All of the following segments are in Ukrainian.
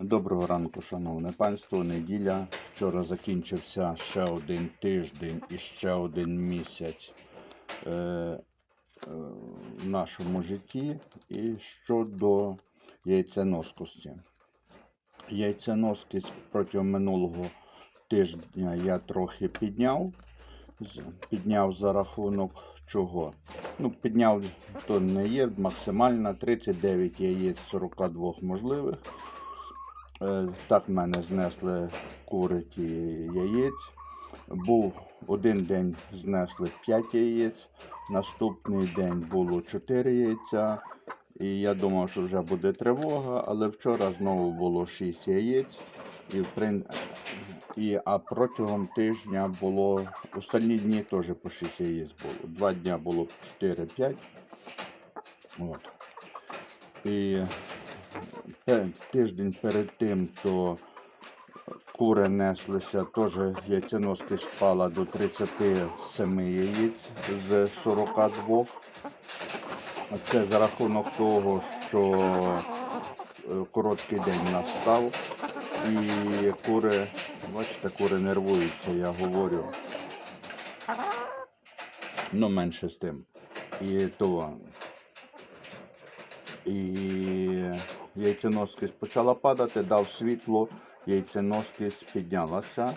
Доброго ранку, шановне панство. Неділя. Вчора закінчився ще один тиждень і ще один місяць е, е, в нашому житті. І щодо яйценоскості. Яйценоскість протягом минулого тижня я трохи підняв. Підняв за рахунок чого? Ну, підняв то не є максимальна 39 яєць 42 можливих. Е, Так в мене знесли кури ті яєць. Був один день знесли 5 яєць, наступний день було 4 яйця. І я думав, що вже буде тривога, але вчора знову було 6 яєць. І, і, а протягом тижня було, останні дні теж по 6 яєць було. Два дня було 4-5. От. І тиждень перед тим, то кури неслися, теж яйценоскість впала до 37 яєць з 42. А Це за рахунок того, що е, короткий день настав. І кури, бачите, кури нервуються, я говорю. Ну, менше з тим. І то. І яйценоскість почала падати, дав світло, яйценоскість піднялася.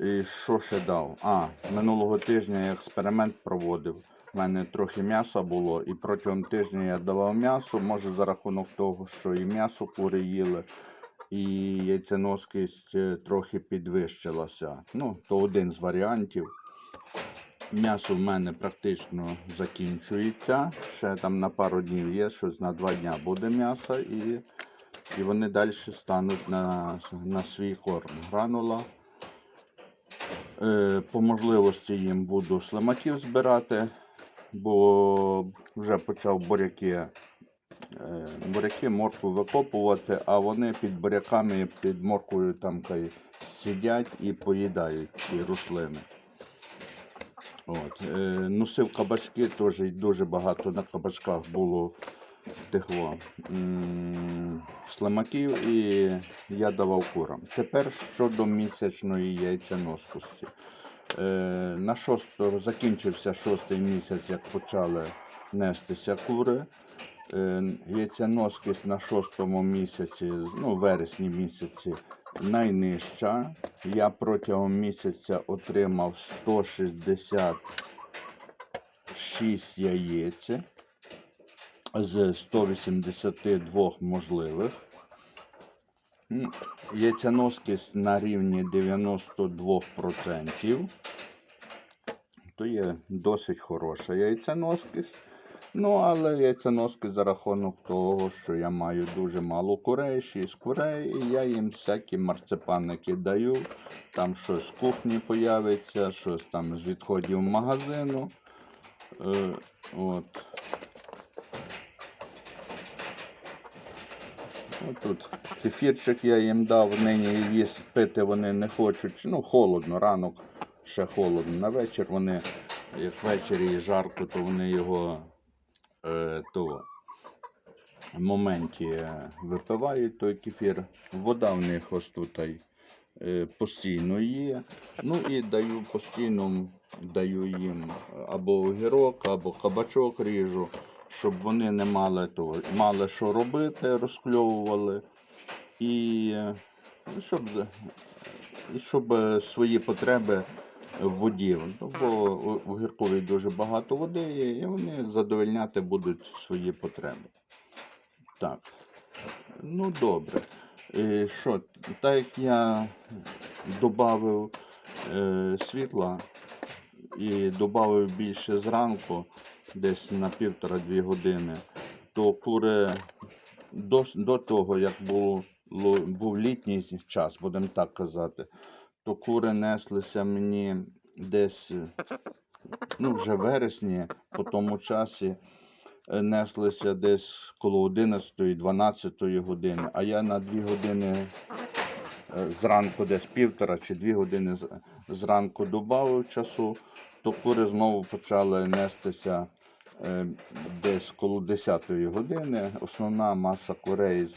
І що ще дав? А, минулого тижня я експеримент проводив. У мене трохи м'яса було, і протягом тижня я давав м'ясо, може за рахунок того, що і м'ясо кури їли, і яйценоскість е, трохи підвищилася. Ну, то один з варіантів. М'ясо в мене практично закінчується. Ще там на пару днів є, щось на два дня буде м'ясо, і, і вони далі стануть на, на свій корм. Гранула. Е, по можливості їм буду слимаків збирати, бо вже почав буряки, е, буряки моркву викопувати, а вони під буряками, під морквою там сидять і поїдають ці рослини. От. Е, носив кабачки, теж дуже багато на кабачках було тих слимаків і я давав курам. Тепер щодо місячної яйценоскості. Е, на шостого закінчився шостий місяць, як почали нестися кури. Е, яйценоскість на шостому місяці, ну, вересні місяці, найнижча. Я протягом місяця отримав 166 яєць з 182 можливих. М, Яйценоскість на рівні 92%. То є досить хороша яйценоскість. Ну, але яйценоскість за рахунок того, що я маю дуже мало курей, 6 курей, і я їм всякі марципаники даю. Там щось з кухні появиться, щось там з відходів магазину. Е, от. Отут кефірчик я їм дав, нині їсти пити вони не хочуть. Ну, холодно, ранок ще холодно. На вечір вони, як ввечері жарко, то вони його то, в моменті е, випивають той кефір. Вода в них ось тут е, постійно є. Ну і даю постійно даю їм або огірок, або кабачок ріжу, щоб вони не мали того, мали що робити, розкльовували. І е, щоб, і щоб е, свої потреби в воді. Бо у- гірковій дуже багато води є, і вони задовольняти будуть свої потреби. Так. Ну добре. І що, так як я додав е, світла і додав більше зранку, десь на півтора-дві години, то кури до, до того, як було, був літній час, будемо так казати, то кури неслися мені десь ну, вже вересні, по тому часі е, неслися десь коло 11-12 години, а я на 2 години е, зранку, десь півтора чи дві години зранку додав часу, то кури знову почали нестися е, десь коло 10 години. Основна маса курей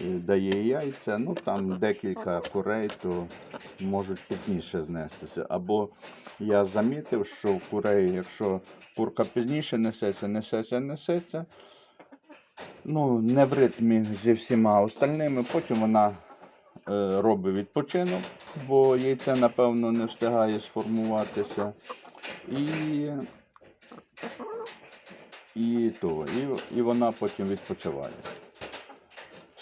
дає яйця. Ну там декілька курей, то можуть пізніше знестися. Або я замітив, що у курей, якщо курка пізніше несеться, несеться, несеться. Ну, не в ритмі зі всіма остальними. Потім вона е, робить відпочинок, бо яйце, напевно, не встигає сформуватися. І, і, то, і, і вона потім відпочиває.